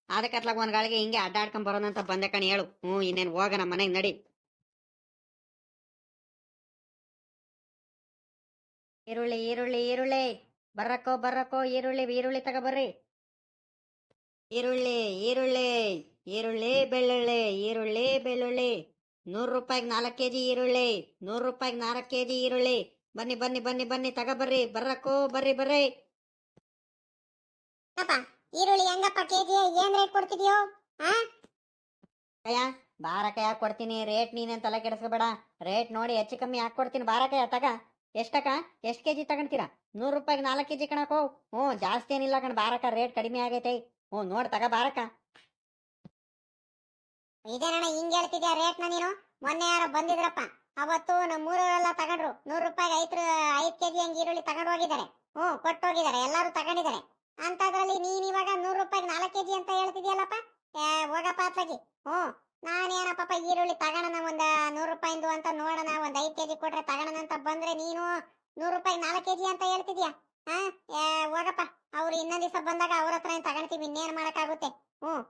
ಅದಕ್ಕತ್ಲಾಗ ಒಂದ್ ಗಾಳಿಗೆ ಹಿಂಗೆ ಅಡ್ಡಾಡ್ಕೊಂಡ್ ಬರೋದಂತ ಬಂದೆ ಕಣಿ, ಹೇಳು. ಹ್ಞೂ, ಇನ್ನೇನ್ ಹೋಗೋಣ ಮನೆಗ್ ನಡಿ. ಈರುಳ್ಳಿ ಈರುಳ್ಳಿ ಈರುಳ್ಳಿ. ಬರ್ರಕ್ಕೋ ಬರ್ರಕ್ಕೋ ಈರುಳ್ಳಿ ಈರುಳ್ಳಿ ತಗೋ ಬರ್ರಿ. ಈರುಳ್ಳಿ ಈರುಳ್ಳಿ ಈರುಳ್ಳಿ ಬೆಳ್ಳುಳ್ಳಿ ಈರುಳ್ಳಿ ಬೆಳ್ಳುಳ್ಳಿ. ನೂರು ರೂಪಾಯಿಗೆ ನಾಲ್ಕು ಕೆಜಿ ಈರುಳ್ಳಿ ನೂರು ರೂಪಾಯಿಗೆ ನಾಲ್ಕು ಕೆಜಿ ಈರುಳ್ಳಿ. ಬನ್ನಿ ಬನ್ನಿ ಬನ್ನಿ ಬನ್ನಿ ತಗೋಬರ್ರಿ ಬರ್ರಕ್ಕೋ ಬರ್ರಿ ಬರ್ರಿ. ಅಪ್ಪ ಈರುಳ್ಳಿ ಹೆಂಗಪ್ಪ ಕೆಜಿ ಏನ್ ರೇಟ್ ಕೊಡ್ತಿದ್ಯೋ ಕಯ್ಯ ಬಾರಕಯ್ಯ ಕೊಡ್ತೀನಿ. ರೇಟ್ ನೀನೇನ್ ತಲೆ ಕೆಡಿಸ್ಕೋಬೇಡ. ರೇಟ್ ನೋಡಿ ಹೆಚ್ಚು ಕಮ್ಮಿ ಹಾಕೊಡ್ತೀನಿ ಬಾರಕಯ್ಯ ತಗ. ಎಷ್ಟಕ್ಕ? ಎಷ್ಟು ಕೆಜಿ ತಗೊಂತೀರಾ? ನೂರು ರೂಪಾಯಿಗೆ ನಾಲ್ಕು ಕೆಜಿ ಕಣಕೋ ಹ್ಞೂ, ಜಾಸ್ತಿ ಏನಿಲ್ಲ ಕಣ ಬಾರಕ ರೇಟ್ ಕಡಿಮೆ ಆಗೈತೆ. ಹ್ಞೂ, ನೋಡ್ ತಗ ಬಾರಕ ಇದೇನಣ್ಣ ಹಿಂಗೆ ಹೇಳ್ತಿದ್ಯಾ ರೇಟ್ನ ನೀನು? ಮೊನ್ನೆ ಯಾರೋ ಬಂದಿದ್ರಪ್ಪ. ಅವತ್ತು ನಮ್ಮ ಊರವರೆಲ್ಲ ತಗೊಂಡ್ರು. ನೂರು ರೂಪಾಯಿಗೆ ಐದು ಕೆ ಕೆಜಿ ಹಂಗೆ ಈರುಳ್ಳಿ ತಗೊಂಡು ಹೋಗಿದ್ದಾರೆ. ಹ್ಞೂ ಕೊಟ್ಟು ಹೋಗಿದ್ದಾರೆ ಎಲ್ಲರೂ ತಗೊಂಡಿದ್ದಾರೆ. ಅಂತದ್ರಲ್ಲಿ ನೀನು ಇವಾಗ ನೂರು ರೂಪಾಯಿಗೆ ನಾಲ್ಕು ಕೆಜಿ ಅಂತ ಹೇಳ್ತಿದ್ಯಲ್ಲಪ್ಪ? ಹೋಗಪ್ಪ ಅತ್ಲಾಗಿ. ಹ್ಞೂ ನಾನೇನಪ್ಪ ಈರುಳ್ಳಿ ತಗೋಣ ಒಂದ್ ನೂರು ರೂಪಾಯಿಂದು ಅಂತ ನೋಡೋಣ, ಒಂದ್ ಐದ್ ಕೆಜಿ ಕೊಟ್ರೆ ತಗೋಣ ಅಂತ ಬಂದ್ರೆ ನೀನು ನೂರು ರೂಪಾಯಿ ನಾಲ್ಕು ಕೆಜಿ ಅಂತ ಹೇಳ್ತಿದ್ಯಾ? ಹಾ? ಹೋಗಪ್ಪ. ಅವ್ರು ಇನ್ನೊಂದ್ ದಿವಸ ಬಂದಾಗ ಅವ್ರ ಹತ್ರ ತಗೊಂತೀವಿ ಇನ್ನೇನ್ ಮಾಡಕ್ಕಾಗುತ್ತೆ? ಹ್ಮ್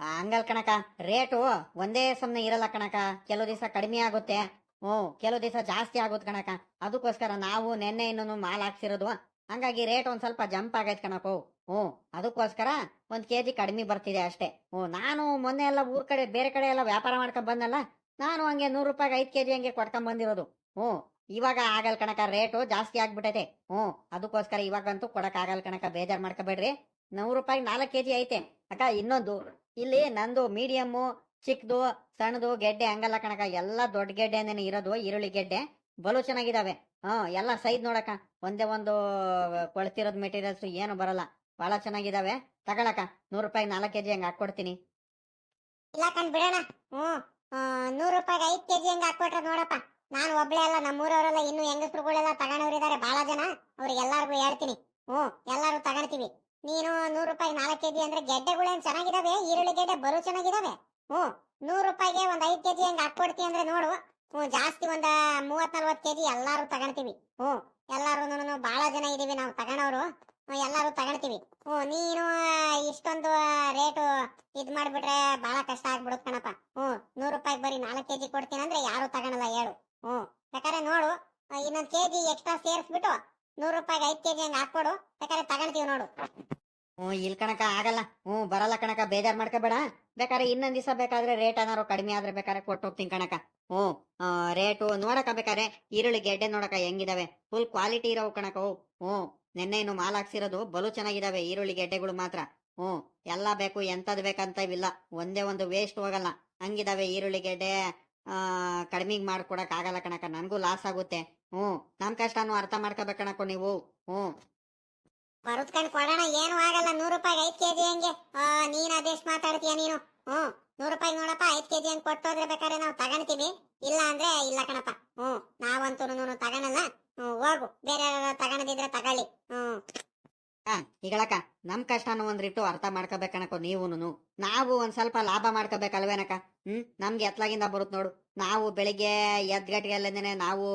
ಹಂಗಲ್ ಕಣಕ ರೇಟು ಒಂದೇ ಸಮನೆ ಇರಲ್ಲ ಕಣಕ ಕೆಲವು ದಿವಸ ಕಡಿಮೆ ಆಗುತ್ತೆ. ಹ್ಮ್ ಕೆಲವು ದಿವಸ ಜಾಸ್ತಿ ಆಗುತ್ತೆ ಕಣಕ ಅದಕ್ಕೋಸ್ಕರ ನಾವು ನಿನ್ನೆ ಇನ್ನೊಂದು ಮಾಲ್ ಹಾಕ್ಸಿರೋದು. ಹಂಗಾಗಿ ರೇಟ್ ಒಂದ್ ಸ್ವಲ್ಪ ಜಂಪ್ ಆಗೈತೆ ಕಣಕೋ ಹ್ಞೂ, ಅದಕ್ಕೋಸ್ಕರ ಒಂದ್ ಕೆಜಿ ಕಡಿಮೆ ಬರ್ತಿದೆ ಅಷ್ಟೇ. ಹ್ಞೂ, ನಾನು ಮೊನ್ನೆ ಎಲ್ಲ ಊರ್ ಕಡೆ, ಬೇರೆ ಕಡೆ ಎಲ್ಲ ವ್ಯಾಪಾರ ಮಾಡ್ಕೊಂಡ್ ಬಂದಲ್ಲ ನಾನು ಹಂಗೆ ನೂರು ರೂಪಾಯಿಗೆ ಐದು ಕೆಜಿ ಹಂಗೆ ಕೊಡ್ಕೊಂಡ್ ಬಂದಿರೋದು. ಹ್ಞೂ, ಇವಾಗ ಆಗಲ್ ಕಣಕ ರೇಟು ಜಾಸ್ತಿ ಆಗ್ಬಿಟ್ಟೈತೆ ಹ್ಞೂ, ಅದಕ್ಕೋಸ್ಕರ ಇವಾಗಂತೂ ಕೊಡಕ್ ಆಗಲ್ ಕಣಕ ಬೇಜಾರ್ ಮಾಡ್ಕೋಬೇಡ್ರಿ. ನೂರು ರೂಪಾಯಿ ನಾಲ್ಕು ಕೆಜಿ ಐತೆ. ಅಕ್ಕ, ಇನ್ನೊಂದು, ಇಲ್ಲಿ ನಂದು ಮೀಡಿಯಮ್ಮು ಚಿಕ್ಕದು ಸಣ್ಣದು, ಗೆಡ್ಡೆ ಹಂಗಲ್ಲ ಕಣಕ ಎಲ್ಲ ದೊಡ್ಡ ಗೆಡ್ಡೆ ಇರೋದು ಈರುಳ್ಳಿ ಗೆಡ್ಡೆ. ಬಲು ಚೆನ್ನಾಗಿದಾವೆ. ಹಾ, ಎಲ್ಲ ಸೈಜ್ ನೋಡಕ ಒಂದೇ ಒಂದು ಕೊಳ್ತಿರೋದ್ ಮೆಟೀರಿಯಲ್ಸ್ ಏನು ಬರಲ್ಲ. ಬಹಳ ಚೆನ್ನಾಗಿದಾವೆ. ತಗೊಳಕ ನೂರು ರೂಪಾಯಿ ನಾಲ್ಕು ಕೆಜಿ ಹಂಗ ಹಾಕೊಡ್ತೀನಿ. ಇಲ್ಲ ಬಿಡೋಣ. ಹ್ಮ್ ನೂರು ರೂಪಾಯಿಗೆ ಐದ್ ಕೆಜಿ ಹಂಗ ಹಾಕೊಟ್ರೆ ನೋಡಪ್ಪ. ನಾನು ಒಬ್ಳೆ ಅಲ್ಲ ನಮ್ಮೂರವರೆಲ್ಲ ಇನ್ನು ಹೆಂಗಸ್ರುಗಳೆಲ್ಲ ತಗೊಂಡವ್ರಿದ್ದಾರೆ ಬಹಳ ಜನ. ಅವ್ರಿಗೆ ಎಲ್ಲಾರ್ಗು ಹೇಳ್ತೀನಿ. ಹ್ಮ್ ಎಲ್ಲಾರು ತಗೊಳ್ತೀವಿ. ನೀನು ನೂರು ರೂಪಾಯಿ ನಾಲ್ಕು ಕೆಜಿ ಅಂದ್ರೆ ಗೆಡ್ಡೆಗಳೇನ್ ಚೆನ್ನಾಗಿದಾವೆ? ಈರುಳ್ಳಿ ಗೆಡ್ಡೆ ಬರೋ ಚೆನ್ನಾಗಿದಾವೆ? ಹ್ಮ್ ನೂರು ರೂಪಾಯಿಗೆ ಒಂದ್ ಐದ್ ಕೆಜಿ ಹಂಗ ಹಾಕೊಡ್ತೀನಿ ಅಂದ್ರೆ ನೋಡು. ಹ್ಮ್ ಜಾಸ್ತಿ ಒಂದ ಮೂವತ್ ನಲ್ವತ್ ಕೆಜಿ ಎಲ್ಲಾರು ತಗೊಳ್ತೀವಿ ಹ್ಮ್ ಎಲ್ಲಾರು ಬಹಳ ಜನ ಇದೀವಿ ನಾವು ಹ್ಮ್, ಎಲ್ಲಾರು ತಗೊಳ್ತೀವಿ ಹ್ಮ್ ನೀನು ಇಷ್ಟೊಂದು ರೇಟು ಇದ್ ಮಾಡ್ಬಿಟ್ರೆ ಬಹಳ ಕಷ್ಟ ಆಗ್ಬಿಡುತ್ತೆ ಕಣಪ್ಪ. ಹ್ಮ್ ನೂರು ರೂಪಾಯಿಗೆ ಬರೀ ನಾಲ್ಕು ಕೆಜಿ ಕೊಡ್ತೀನಿ ಅಂದ್ರೆ ಯಾರು ತಗೊಳಲ್ಲ ಹೇಳು ಹ್ಮ್ ಯಾಕಂದ್ರೆ ನೋಡು ಇನ್ನೊಂದು ಇನ್ನೊಂದ್ ಕೆಜಿ ಎಕ್ಸ್ಟ್ರಾ ಸೇರಿಸ್ಬಿಟ್ಟು ನೂರು ರೂಪಾಯಿಗೆ ಐದ್ ಕೆಜಿ ಹಂಗ ಹಾಕ್ಕೊಡು ಯಾಕಂದ್ರೆ ತಗೊಳ್ತೀವಿ ನೋಡು. ಹ್ಞೂ ಇಲ್ಲಿ ಕಣಕ ಆಗಲ್ಲ. ಹ್ಞೂ ಬರಲ್ಲ ಕಣಕ ಬೇಜಾರ್ ಮಾಡ್ಕೋಬೇಡ. ಬೇಕಾದ್ರೆ ಇನ್ನೊಂದ್ ದಿವಸ ಬೇಕಾದ್ರೆ ರೇಟ್ ಏನಾರು ಕಡಿಮೆ ಆದ್ರೆ ಬೇಕಾದ್ರೆ ಕೊಟ್ಟು ಹೋಗ್ತೀನಿ ಕಣಕ ಹ್ಞೂ ರೇಟು ನೋಡಕ ಬೇಕಾದ್ರೆ ಈರುಳ್ಳಿ, ಗೆಡ್ಡೆ ನೋಡಕ ಹೆಂಗಿದಾವೆ. Full quality ಇರೋವು ಕಣಕ. ಹ್ಞೂ ನೆನ್ನೆ ಇನ್ನು ಮಾಲ್ ಹಾಕ್ಸಿರೋದು ಬಲು ಚೆನ್ನಾಗಿದಾವೆ, ಈರುಳ್ಳಿ, ಗೆಡ್ಡೆಗಳು ಮಾತ್ರ. ಹ್ಞೂ ಎಲ್ಲ ಬೇಕು, ಎಂತದ್ ಬೇಕಂತ ಇವಿಲ್ಲ ಒಂದೇ ಒಂದು ವೇಸ್ಟ್ ಹೋಗಲ್ಲ. ಹಂಗಿದಾವೆ ಈರುಳ್ಳಿ, ಗೆಡ್ಡೆ ಕಡಿಮೆಗೆ ಮಾಡ್ಕೊಡಕ್ ಆಗಲ್ಲ ಕಣಕ ನನಗೂ ಲಾಸ್ ಆಗುತ್ತೆ. ಹ್ಞೂ ನಮ್ಮ ಕಷ್ಟನೂ ಅರ್ಥ ಮಾಡ್ಕೋಬೇಕಣಕ್ಕೂ ನೀವು. ಹ್ಞೂ ಬರುತ್ಕೊಂಡ್ ಕೊಡೋಣ, ಏನು ಆಗಲ್ಲ. ನೂರು ರೂಪಾಯಿಗೆ ಐದು ಕೆಜಿ ಹಂಗೆ? ನೀನು ಅದೆಷ್ಟು ಮಾತಾಡ್ತೀಯ ನೀನು? ಹ್ಮ್ ನೂರು ರೂಪಾಯಿ ನೋಡಪ್ಪ, ಐದು ಕೆಜಿ ಹಂಗೆ ಕೊಟ್ಟೋದ್ರೆ ಬೇಕಾದ್ರೆ ನಾವು ತಗೊಂತೀವಿ ಇಲ್ಲ ಅಂದ್ರೆ ಇಲ್ಲ ಕಣಪ್ಪ. ಹ್ಮ್ ನಾವಂತೂ ತಗೊಳಲ್ಲ ಹ್ಮ್ ಹೋಗು. ಬೇರೆ ತಗೊಳದಿದ್ರೆ ತಗೊಳ್ಳಿ. ಹ್ಮ್ ಈಗಳಕ್ಕ, ನಮ್ ಕಷ್ಟ ಒಂದ್ರಿಟ್ಟು ಅರ್ಥ ಮಾಡ್ಕೋಬೇಕಣಕ್ಕ ನೀವುನು ನಾವು ಒಂದ್ ಸ್ವಲ್ಪ ಲಾಭ ಮಾಡ್ಕೋಬೇಕಲ್ವೇನಕ ಹ್ಮ್? ನಮ್ಗೆ ಎತ್ಲಾಗಿಂದ ಬರುತ್ತೆ ನೋಡು. ನಾವು ಬೆಳಿಗ್ಗೆ ಎದ್ಗಟ್ಟಿಗೆಲ್ಲದೇನೆ ನಾವು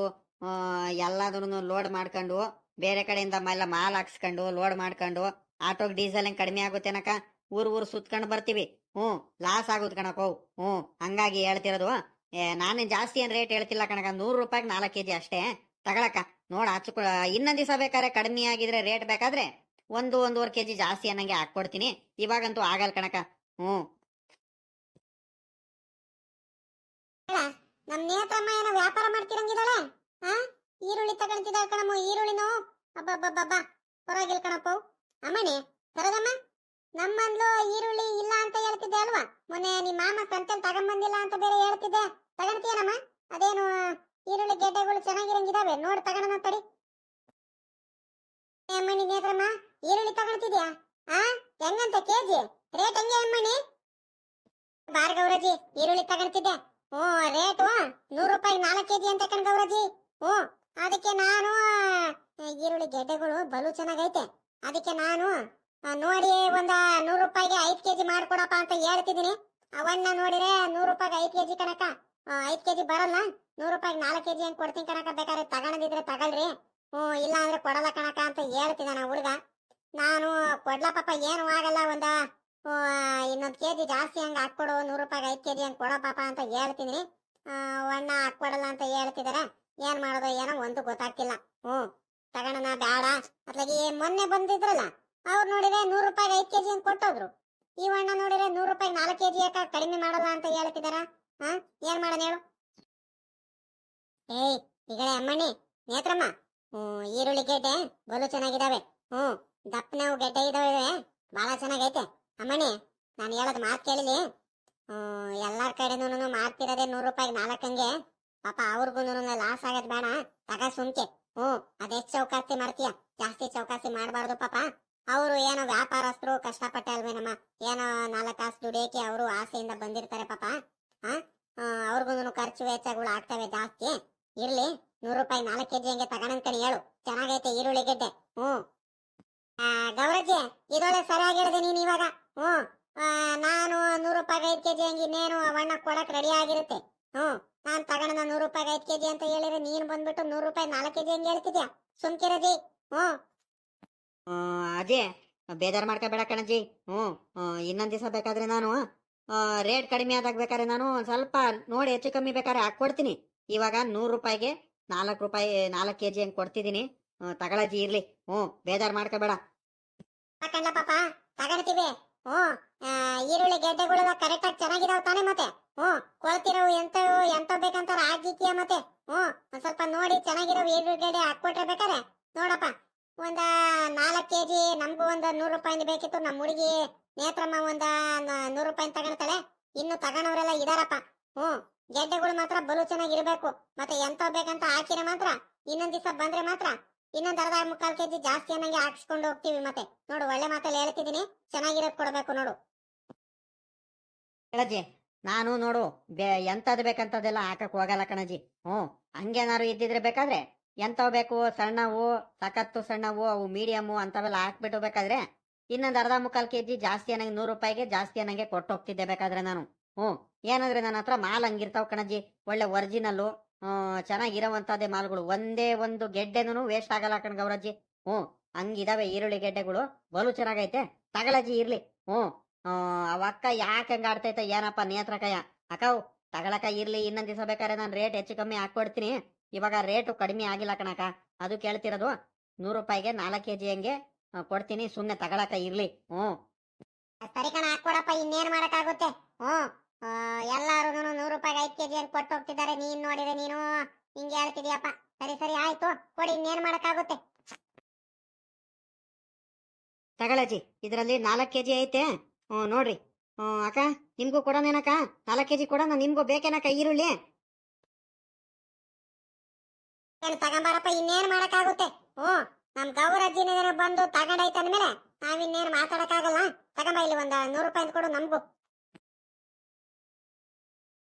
ಎಲ್ಲಾದ್ರೂ ಲೋಡ್ ಮಾಡ್ಕೊಂಡು ಬೇರೆ ಕಡೆಯಿಂದ ಎಲ್ಲ ಮಾಲ್ ಹಾಕ್ಸ್ಕೊಂಡು ಲೋಡ್ ಮಾಡ್ಕೊಂಡು ಆಟೋಗ್ ಡೀಸೆಲ್ ಹೆಂಗ್ ಕಡಿಮೆ ಆಗುತ್ತೇನಕ ಊರ್ ಊರ್ ಸುತ್ಕೊಂಡು ಬರ್ತೀವಿ. ಹ್ಞೂ ಲಾಸ್ ಆಗುತ್ತೆ ಕಣಕೋ ಹ್ಞೂ ಹಂಗಾಗಿ ಹೇಳ್ತಿರೋದು ಏ, ನಾನೇನ್ ಜಾಸ್ತಿ ಏನ್ ರೇಟ್ ಹೇಳ್ತಿಲ್ಲ ಕಣಕ ನೂರು ರೂಪಾಯಿಗೆ ನಾಲ್ಕು ಕೆಜಿ ಅಷ್ಟೇ. ತಗೊಳಕ ನೋಡ ಹಚ್ಚು ಇನ್ನೊಂದ್ ದಿವಸ ಬೇಕಾದ್ರೆ ಕಡಿಮೆ ಆಗಿದ್ರೆ ರೇಟ್ ಬೇಕಾದ್ರೆ ಒಂದು ಒಂದೂವರೆ ಕೆಜಿ ಜಾಸ್ತಿ ಅನ್ನಂಗೆ ಹಾಕ್ಕೊಡ್ತೀನಿ. ಇವಾಗಂತೂ ಆಗಲ್ ಕಣಕ ಹ್ಞೂ. ನಮ್ಮ ನೇತ್ರಮ್ಮ ಏನೋ ವ್ಯಾಪಾರ ಹಾ ಈರುಳ್ಳಿ ತಗೊಂತಿದ ಕಣಮ್ಮ, ಈರುಳ್ಳಿನೋ. ಅಬ್ಬಬ್ಬಬ್ಬಬ್ಬ. ಪರವಾಗಿಲ್ಲ ಕಣಪ್ಪ. ಅಮ್ಮಣಿ ಬರೋದಮ್ಮ ನಮ್ಮಂದ್ಲು ಈರುಳ್ಳಿ ಇಲ್ಲ ಅಂತ ಹೇಳ್ತಿದ್ದೆ ಅಲ್ವಾ? ಮೊನ್ನೆ ನಿಮ್ಮ ಮಾಮ ಸಂತೆಲ್ ತಗೊಂಬಂದಿಲ್ಲ ಅಂತ ಬೇರೆ ಹೇಳ್ತಿದ್ದೆ. ತಗೊಂತೀಯನಮ್ಮ ಅದೇನು ಈರುಳ್ಳಿ ಗೆಡ್ಡೆಗಳು ಚೆನ್ನಾಗಿರಂಗಿದಾವೆ. ನೋಡಿ ತಗೋಣ ತಡಿ. ಅಮ್ಮನಿ ನೇತ್ರಮ್ಮ ಈರುಳ್ಳಿ ತಗೊಳ್ತಿದ್ಯಾ? ಆ? ಹೆಂಗಂತ ಕೆಜಿ? ರೇಟ್ ಹೆಂಗೆ ಅಮ್ಮಣಿ ಗೌರಜಿ, ಈರುಳ್ಳಿ ತಗೊಂತಿದ್ದೆ ಓ ರೇಟು ನೂರು ರೂಪಾಯಿ ನಾಲ್ಕು ಕೆಜಿ ಅಂತ ಕಣ್ ಗೌರಜಿ. ಹ್ಞೂ ಅದಕ್ಕೆ ನಾನು ಈರುಳ್ಳಿ ಗೆಡ್ಡೆಗಳು ಬಲು ಚೆನ್ನಾಗೈತೆ. ಅದಕ್ಕೆ ನಾನು ನೋಡಿ ಒಂದ ನೂರು ರೂಪಾಯಿಗೆ ಐದು ಕೆಜಿ ಮಾಡ್ಕೊಡಪ್ಪ ಅಂತ ಹೇಳ್ತಿದ್ದೀನಿ. ಅವನ್ನ ನೋಡಿದ್ರೆ ನೂರು ರೂಪಾಯಿಗೆ ಐದು ಕೆಜಿ ಕಣಕ ಐದು ಕೆಜಿ ಬರಲ್ಲ. ನೂರು ರೂಪಾಯಿಗೆ ನಾಲ್ಕು ಕೆಜಿ ಹಂಗೆ ಕೊಡ್ತೀನಿ ಕಣಕ ಬೇಕಾದ್ರೆ ತಗೊಂಡಿದ್ರೆ ತಗೊಳ್ರಿ. ಹ್ಞೂ ಇಲ್ಲ ಅಂದ್ರೆ ಕೊಡಲ್ಲ ಕಣಕ ಅಂತ ಹೇಳ್ತಿದ್ದಾನ ಹುಡುಗ. ನಾನು, ಕೊಡ್ಲ ಪಾಪ, ಏನು ಆಗಲ್ಲ ಒಂದ ಇನ್ನೊಂದು ಕೆ ಜಿ ಜಾಸ್ತಿ ಹಂಗೆ ಹಾಕ್ಕೊಡು. ನೂರು ರೂಪಾಯಿಗೆ ಐದು ಕೆ ಜಿ ಹಂಗೆ ಕೊಡೋ ಪಾಪ ಅಂತ ಹೇಳ್ತೀನಿ ಅಣ್ಣ ಹಾಕ್ಕೊಡಲ್ಲ ಅಂತ ಹೇಳ್ತಿದಾರೆ. ಏನ್ ಮಾಡೋದು, ಏನೋ ಒಂದು ಗೊತ್ತಾಗ್ತಿಲ್ಲ. ಹ್ಞೂ ತಗೋಣ ಬೇಡ ಅತ್ಲಾಗಿ ಮೊನ್ನೆ ಬಂದಿದ್ರಲ್ಲ, ಅವ್ರು ನೋಡಿದ್ರೆ ನೂರು ರೂಪಾಯಿಗೆ ಐದು ಕೆಜಿ ಅಂತ ಕೊಟ್ಟೋದ್ರು. ಈ ಅಣ್ಣ ನೋಡಿದ್ರೆ ನೂರು ರೂಪಾಯಿಗೆ ನಾಲ್ಕು ಕೆ ಜಿ ಯಾಕೆ ಕಡಿಮೆ ಮಾಡಲ್ಲ ಅಂತ ಹೇಳ್ತಿದಾರ? ಹಾ, ಏನ್ ಮಾಡೋಣ ಹೇಳು. ಏಯ್ ಈಗಡೆ ಅಮ್ಮಣ್ಣಿ, ನೇತ್ರಮ್ಮ. ಹ್ಮ್ ಈರುಳ್ಳಿ ಗೆಡ್ಡೆ ಬಲು ಚೆನ್ನಾಗಿದಾವೆ. ಹ್ಮ್ ದಪ್ಪನವು ಗೆಡ್ಡೆ ಇದಾವೆ ಬಹಳ ಚೆನ್ನಾಗೈತೆ. ಅಮ್ಮಣ್ಣಿ, ನಾನು ಹೇಳೋದು ಮಾತು ಕೇಳಿಲಿ. ಹ್ಮ್ ಎಲ್ಲಾರ ಕಡೆನೂ ಮಾಡ್ತಿರೋದೇ ನೂರು ರೂಪಾಯಿ ನಾಲ್ಕಂಗೆ ಪಾಪ ಅವ್ರಿಗೂ ಲಾಸ್ ಆಗೋದ್ ಬೇಡ. ತಗ ಸುಮ್ಕೆ. ಹ್ಮ್ ಅದೆಷ್ಟ್ ಚೌಕಾಸಿ ಮಾಡ್ತೀಯ ಜಾಸ್ತಿ ಚೌಕಾಸಿ ಮಾಡಬಾರ್ದು ಪಾಪ. ಅವರು ಏನೋ ವ್ಯಾಪಾರಸ್ಥರು ಕಷ್ಟಪಟ್ಟೆ ಅಲ್ವೇನಮ್ಮ ಏನೋ ನಾಲ್ಕು ಕಾಸು ದುಡಿಯಕ್ಕೆ ಅವರು ಆಸೆಯಿಂದ ಬಂದಿರ್ತಾರೆ ಪಾಪ. ಹಾ ಅವ್ರಿಗೂ ಖರ್ಚು ವೆಚ್ಚಗಳು ಆಗ್ತವೆ ಜಾಸ್ತಿ. ಇರ್ಲಿ ನೂರು ರೂಪಾಯಿ ನಾಲ್ಕು ಕೆಜಿ ಹಂಗೆ ಅಂತ ಹೇಳು. ಚೆನ್ನಾಗೈತೆ ಈರುಳ್ಳಿ ಗೆಡ್ಡೆ. ಹ್ಮ್ ಆ, ಗೌರಜ್ಜಿ ಇದೊಳ್ಳೆ ಸರಿಯಾಗಿ ಹೇಳಿದೆ ನೀನು ಇವಾಗ. ಹ್ಮ್ ಆ, ನಾನು ನೂರು ರೂಪಾಯಿ ಐದು ಕೆಜಿ ಹಂಗೆ ಇನ್ನೇನು ಅವಣ್ಣ ಕೊಡಕ್ ರೆಡಿ ಆಗಿರುತ್ತೆ. ಹ್ಮ್ ನಾನ್ ತಗೊಂಡ ನೂರು ರೂಪಾಯಿಗೆ ಐದ್ ಕೆಜಿ ಅಂತ ಹೇಳಿದ್ರೆ ನೀನ್ ಬಂದ್ಬಿಟ್ಟು ನೂರು ರೂಪಾಯಿ ನಾಲ್ಕು ಕೆಜಿ ಹಂಗೆ ಹೇಳ್ತಿದ್ಯಾ? ಸುಮ್ಕಿರಜಿ ಹ್ಮ್. ಅದೇ ಅಜಿ ಬೇಜಾರು ಮಾಡ್ಕೋಬೇಡ ಕಣಜಿ ಹ್ಮ್ ಇನ್ನೊಂದು ದಿವಸ ಬೇಕಾದ್ರೆ ನಾನು ರೇಟ್ ಕಡಿಮೆ ಆದಾಗ ಬೇಕಾದ್ರೆ ನಾನು ಸ್ವಲ್ಪ ನೋಡಿ ಹೆಚ್ಚು ಕಮ್ಮಿ ಬೇಕಾದ್ರೆ ಹಾಕ್ಕೊಡ್ತೀನಿ ಇವಾಗ ನೂರು ರೂಪಾಯಿಗೆ ನಾಲ್ಕು ರೂಪಾಯಿ ನಾಲ್ಕು ಕೆಜಿ ಕೊಡ್ತಿದೀನಿ. ಕೊಡ್ತಿದ್ದೀನಿ ತಗೊಳಜಿ ಇರ್ಲಿ. ಹ್ಞೂ ಬೇಜಾರು ಮಾಡ್ಕೋಬೇಡ ಪಾಪ ತಗೊಳ್ತೀವಿ ಹ್ಮ್ ಆ, ಈರುಳ್ಳಿ ಗೆಡ್ಡೆಗಳೆಲ್ಲ ಕರೆಕ್ಟ್ ಆಗಿ ಚೆನ್ನಾಗಿದಾವ್ ತಾನೆ ಮತ್ತೆ. ಹ್ಮ್ ಕೊಳ್ತಿರವು ಎಂತವು, ಎಂತ ಬೇಕಂತಾರ ಹಾಕಿಕ್ಕಿಯ ಮತ್ತೆ. ಹ್ಮ್ ಒಂದ್ ಸ್ವಲ್ಪ ನೋಡಿ, ಚೆನ್ನಾಗಿರೋ ಈರುಳ್ಳಿ ಗೆಡ್ಡೆ ಹಾಕ್ಕೊಟ್ರೆ ಬೇಕಾರೆ ನೋಡಪ್ಪ, ಒಂದ ನಾಲ್ಕು ಕೆಜಿ ನಮಗೂ ಒಂದ್ ನೂರು ರೂಪಾಯಿ ಬೇಕಿತ್ತು ನಮ್ಮ ಹುಡುಗಿ ನೇತ್ರಮ್ಮ ಒಂದ ನೂರು ರೂಪಾಯಿ ತಗೊಳ್ತಾಳೆ. ಇನ್ನು ತಗೊಂಡವ್ರೆಲ್ಲ ಇದಾರಪ್ಪ. ಹ್ಮ್ ಗೆಡ್ಡೆಗಳು ಮಾತ್ರ ಬಲು ಚೆನ್ನಾಗಿರ್ಬೇಕು ಮತ್ತೆ ಎಂತ ಬೇಕಂತ ಹಾಕಿದ್ರೆ ಮಾತ್ರ, ಇನ್ನೊಂದ್ ದಿವಸ ಬಂದ್ರೆ ಮಾತ್ರ, ಇನ್ನೊಂದ್ ಅರ್ಧ ಮುಕ್ಕಾಲ್ ಕೆಜಿ ಜಾಸ್ತಿ ಅನ್ನಂಗೆ ಹಾಕ್ಸ್ಕೊಂಡು ಹೋಗ್ತೀವಿ ಮತ್ತೆ. ನೋಡು, ಒಳ್ಳೆ ಮಾತಲ್ಲಿ ಹೇಳ್ತಿದೀನಿ ಚೆನ್ನಾಗಿರೋದ್ ಕೊಡ್ಬೇಕು ನೋಡು. ನಾನು ನೋಡು, ಬೇ ಎಂಥದ್ದು ಬೇಕಂತದೆಲ್ಲ ಹಾಕಕ್ ಹೋಗಲ್ಲ ಕಣಜಿ ಹ್ಞೂ ಹಂಗೇನಾರು ಇದ್ದಿದ್ರೆ ಬೇಕಾದ್ರೆ ಎಂಥವು ಬೇಕು, ಸಣ್ಣವು, ಸಖತ್ತು ಸಣ್ಣವು, ಅವು ಮೀಡಿಯಮ್ಮು ಅಂತವೆಲ್ಲ ಹಾಕ್ಬಿಟ್ಟು ಬೇಕಾದ್ರೆ ಇನ್ನೊಂದು ಅರ್ಧ ಮುಕ್ಕಾಲು ಕೆ ಜಿ ಜಾಸ್ತಿ ಅನ್ನಂಗೆ ನೂರು ರೂಪಾಯಿಗೆ ಜಾಸ್ತಿ ಅನ್ನಂಗೆ ಕೊಟ್ಟು ಹೋಗ್ತಿದ್ದೆ ಬೇಕಾದ್ರೆ ನಾನು. ಹ್ಞೂ, ಏನಂದ್ರೆ ನನ್ನ ಹತ್ರ ಮಾಲ್ ಹಂಗಿರ್ತಾವ ಕಣಜಿ ಒಳ್ಳೆ ಒರಿಜಿನಲ್ಲು ಚೆನ್ನಾಗಿರೋವಂಥದ್ದೇ ಮಾಲ್ಗಳು. ಒಂದೇ ಒಂದು ಗೆಡ್ಡೆನೂ ವೇಸ್ಟ್ ಆಗಲ್ಲ ಕಣ್ ಗೌರಜ್ಜಿ. ಹ್ಞೂ, ಹಂಗಿದಾವೆ ಈರುಳ್ಳಿ ಗೆಡ್ಡೆಗಳು, ಬಲು ಚೆನ್ನಾಗೈತೆ. ತಗಳಜ್ಜಿ, ಇರ್ಲಿ. ಹ್ಞೂ. ಅವ ಅಕ್ಕ ಯಾಕೆ ಹಂಗ ಆಡ್ತೈತ ಏನಪ್ಪ ನೇತ್ರಕಯ್ಯ ಅಕ್ಕವ್ ತಗಳಕ ಇರ್ಲಿ ಇನ್ನೊಂದ್ ದಿವಸ ಬೇಕಾದ್ರೆ ನಾನು ರೇಟ್ ಹೆಚ್ಚು ಕಮ್ಮಿ ಹಾಕೊಡ್ತೀನಿ ಇವಾಗ ರೇಟು ಕಡಿಮೆ ಆಗಿಲ್ಲ ಕಣಕ ಅದು ಕೇಳ್ತಿರೋದು. ನೂರು ರೂಪಾಯಿಗೆ ನಾಲ್ಕು ಕೆಜಿ ಹಂಗೆ ಕೊಡ್ತೀನಿ ಸುಮ್ಮನೆ ತಗಳಕ ಇರ್ಲಿ. ಹ್ಞೂ. ಸರಿ ಕಣ ಹಾಕೊಡಪ್ಪ ಇನ್ನೇನ್ ಮಾಡಕ್ಕಾಗುತ್ತೆ? ಹ್ಮ್ ಎಲ್ಲಾರು ನೂರು ರೂಪಾಯಿಗೆ ಐದು ಕೆಜಿ ಅಂತ ಕೊಟ್ಟು ಹೋಗ್ತಿದ್ದಾರೆ. ನೀನ್ ನೋಡಿದ್ರೆ ನೀನು ಹಿಂಗೆ ಹೇಳ್ತಿದ್ಯಪ್ಪ. ಸರಿ ಸರಿ ಆಯ್ತು. ಕೊಡಿ ಇನ್ನೇನ್ ಮಾಡಕ್ಕಾಗುತ್ತೆ? ತಗಳಜಿ ಇದರಲ್ಲಿ ನಾಲ್ಕು ಕೆಜಿ ಐತೆ. ಹ್ಞೂ, ನೋಡ್ರಿ. ಹ್ಞೂ, ಅಕ್ಕ, ನಿಮ್ಗೂ ಕೊಡೋನೇನಕ್ಕ ನಾಲ್ಕು ಕೆ ಜಿ ಕೊಡೋಣ, ನಿಮ್ಗೂ ಬೇಕೇನಕ್ಕ ಈರುಳ್ಳಿ? ಏನ್ ತಗೊಂಬಾರಪ್ಪ, ಇನ್ನೇನು ಮಾಡಕ್ಕಾಗುತ್ತೆ? ಹ್ಞೂ ನಮ್ಮ ಗೌರಜ್ಜಿನ ಬಂದು ತಗೊಂಡೈತೆ ಅಂದಮೇಲೆ ನಾವಿನ್ನೇನು ಮಾತಾಡೋಕ್ಕಾಗಲ್ಲ? ತಗೊಂಬ, ಇಲ್ಲಿ ಒಂದು ನೂರು ರೂಪಾಯಿ ಕೊಡು ನಮ್ಗೂ.